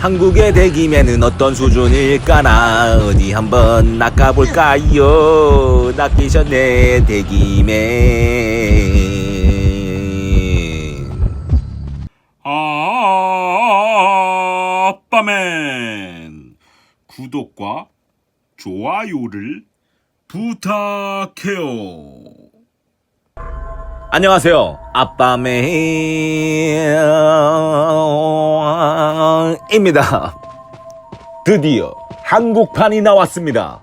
한국의 대기면은 어떤 수준일까나 어디 한번 낚아볼까요? 낚이셨네 대기맨. 아빠맨. 구독과 좋아요를 부탁해요. 안녕하세요 아빠맨 입니다. 드디어 한국판이 나왔습니다.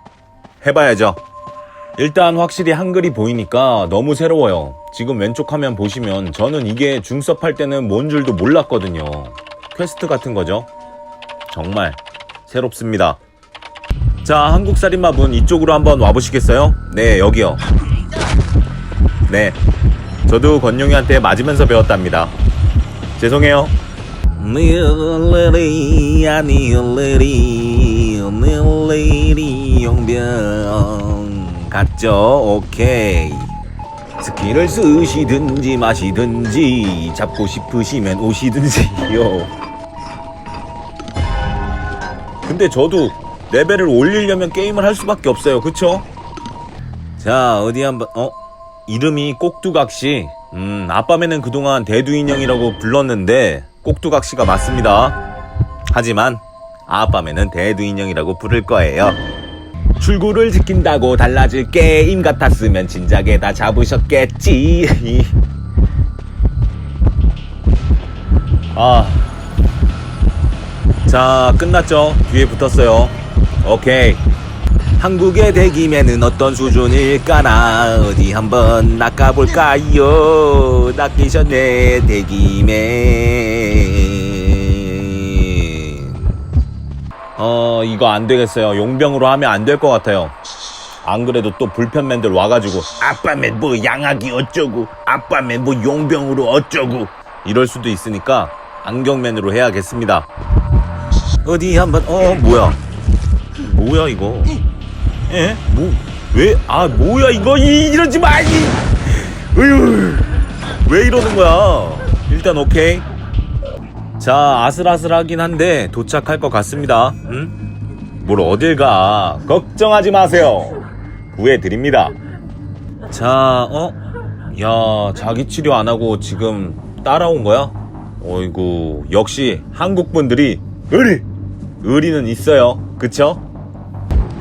해봐야죠. 일단 확실히 한글이 보이니까 너무 새로워요. 지금 왼쪽 화면 보시면 저는 이게 중섭 할 때는 뭔 줄도 몰랐거든요. 퀘스트 같은 거죠? 정말 새롭습니다. 자 한국살인마분 이쪽으로 한번 와보시겠어요? 네 여기요. 네. 저도 건용이한테 맞으면서 배웠답니다. 죄송해요 니얼레리 아니얼레리 니얼레리 용병 갔죠? 오케이 스킬을 쓰시든지 마시든지 잡고 싶으시면 오시든지요 근데 저도 레벨을 올리려면 게임을 할 수밖에 없어요 그쵸? 자 어디 한번 어? 이름이 꼭두각시 음 아빠매는 그동안 대두인형이라고 불렀는데 꼭두각시가 맞습니다 하지만 아빠매는 대두인형이라고 부를 거예요 출구를 지킨다고 달라질 게임 같았으면 진작에 다 잡으셨겠지 아 자, 끝났죠? 뒤에 붙었어요. 오케이. 한국의 대기면은 어떤 수준일까나 어디 한번 낚아볼까요? 낚이셨네 대기맨. 어 이거 안 되겠어요. 용병으로 하면 안 될 것 같아요. 안 그래도 또 불편맨들 와가지고 아빠맨 뭐 양아기 어쩌고 아빠맨 뭐 용병으로 어쩌고 이럴 수도 있으니까 안경맨으로 해야겠습니다. 어디 한번 어 뭐야 뭐야 이거 에? 뭐 왜? 아 뭐야 이거 이, 이러지 마 이. 으유 왜 이러는 거야 일단 오케이 자 아슬아슬하긴 한데 도착할 것 같습니다 응? 뭘 어딜 가 걱정하지 마세요 구해드립니다 자 어? 야 자기 치료 안 하고 지금 따라온 거야? 어이구 역시 한국 분들이 의리 의리는 있어요 그쵸?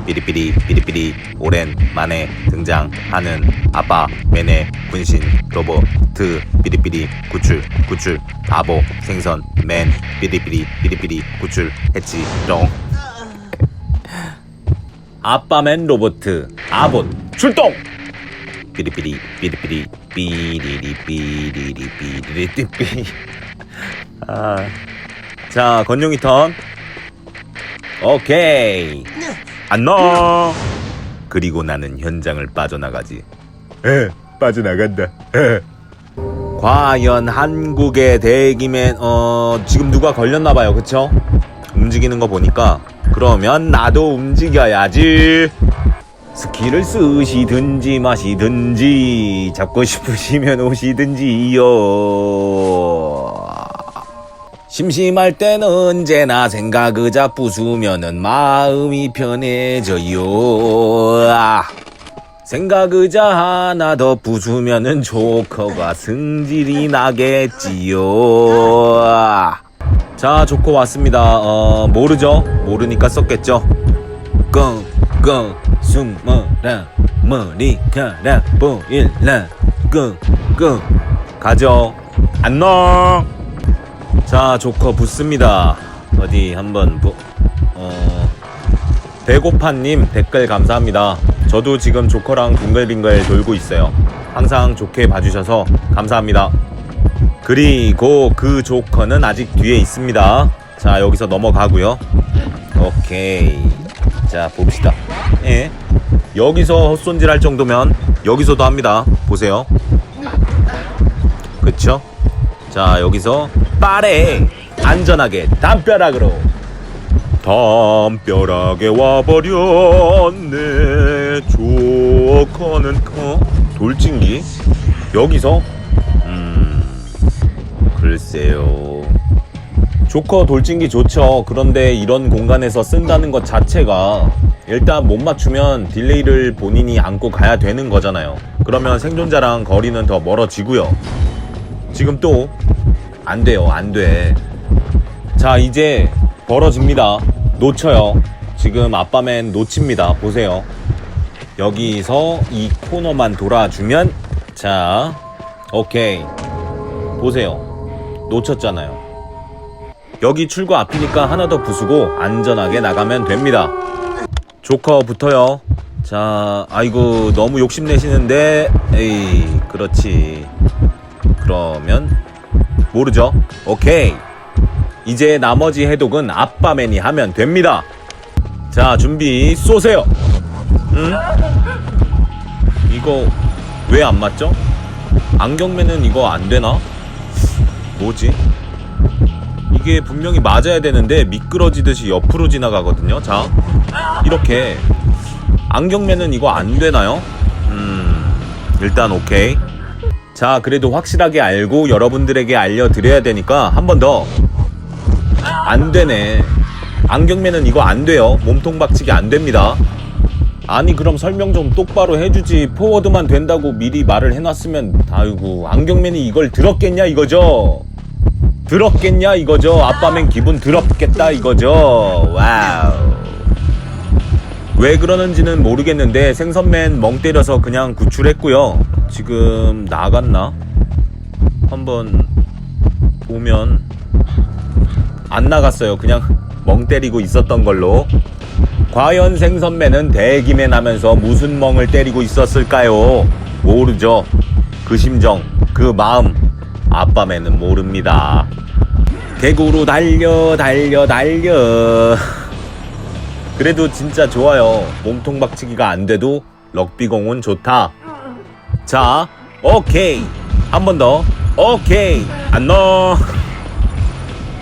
삐리삐리 삐리삐리 오랜만에 등장하는 아빠 맨의 분신 로보트 삐리삐리 구출 구출 바보 생선 맨 삐리삐리 삐리삐리 구출 했지 롱. 아빠맨 로보트 아봇 출동! 삐리삐리 삐리삐리 삐리리 삐리리 삐리리 삐 아. 자 건용이 턴. 오케이 안녕. 그리고 나는 현장을 빠져나가지. 에 빠져나간다. 에. 과연 한국의 대기맨 어 지금 누가 걸렸나 봐요. 그쵸? 움직이는 거 보니까. 그러면 나도 움직여야지. 스킬을 쓰시든지 마시든지 잡고 싶으시면 오시든지요 심심할 땐 언제나 생각 의자 부수면은 마음이 편해져요. 아. 생각 의자 하나 더 부수면은 조커가 승질이 나겠지요. 아. 자, 조커 왔습니다. 어, 모르죠? 모르니까 썼겠죠? 끙 끙 숨어라 머리카락 보일라 끙 끙 가죠. 안녕. 자 조커 붙습니다. 어디 한번 부, 어 배고파님 댓글 감사합니다. 저도 지금 조커랑 빙글빙글 돌고 있어요. 항상 좋게 봐주셔서 감사합니다. 그리고 그 조커는 아직 뒤에 있습니다. 자 여기서 넘어가고요. 오케이. 자 봅시다. 예. 여기서 헛손질 할 정도면 여기서도 합니다. 보세요. 그쵸 자 여기서 빠레 안전하게 담벼락으로 담벼락에 와버렸네 조커는 어? 돌진기 여기서 음 글쎄요 조커 돌진기 좋죠. 그런데 이런 공간에서 쓴다는 것 자체가 일단 못 맞추면 딜레이를 본인이 안고 가야 되는 거잖아요. 그러면 생존자랑 거리는 더 멀어지고요. 지금 또 안 돼요. 안 돼. 자, 이제 벌어집니다. 놓쳐요. 지금 아빠맨 놓칩니다. 보세요. 여기서 이 코너만 돌아주면 자, 오케이. 보세요. 놓쳤잖아요. 여기 출구 앞이니까 하나 더 부수고 안전하게 나가면 됩니다. 조커 붙어요. 자, 아이고 너무 욕심내시는데 에이, 그렇지. 그러면 모르죠. 오케이. 이제 나머지 해독은 아빠맨이 하면 됩니다. 자, 준비 쏘세요. 응? 이거 왜 안 맞죠? 안경맨은 이거 안 되나? 뭐지? 이게 분명히 맞아야 되는데 미끄러지듯이 옆으로 지나가거든요. 자, 이렇게 안경맨은 이거 안 되나요? 음, 일단 오케이. 자, 그래도 확실하게 알고 여러분들에게 알려드려야 되니까 한 번 더. 안 되네. 안경맨은 이거 안 돼요. 몸통 박치기 안 됩니다. 아니 그럼 설명 좀 똑바로 해주지 포워드만 된다고 미리 말을 해놨으면 아이고 안경맨이 이걸 들었겠냐 이거죠 들었겠냐 이거죠 아빠맨 기분 들었겠다 이거죠 와우 왜 그러는지는 모르겠는데 생선맨 멍 때려서 그냥 구출했고요 지금 나갔나 한번 보면 안 나갔어요 그냥 멍 때리고 있었던 걸로 과연 생선맨은 대기맨 하면서 무슨 멍을 때리고 있었을까요? 모르죠. 그 심정, 그 마음, 아빠맨은 모릅니다. 개구로 달려, 달려, 달려. 그래도 진짜 좋아요. 몸통 박치기가 안 돼도 럭비공은 좋다. 자, 오케이. 한 번 더. 오케이. 안 넣어.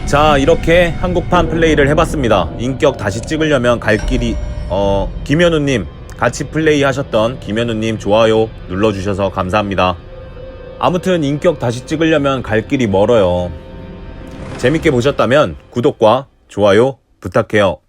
자 이렇게 한국판 플레이를 해봤습니다 인격 다시 찍으려면 갈 길이 어 김현우님 같이 플레이 하셨던 김현우님 좋아요 눌러주셔서 감사합니다 아무튼 인격 다시 찍으려면 갈 길이 멀어요 재밌게 보셨다면 구독과 좋아요 부탁해요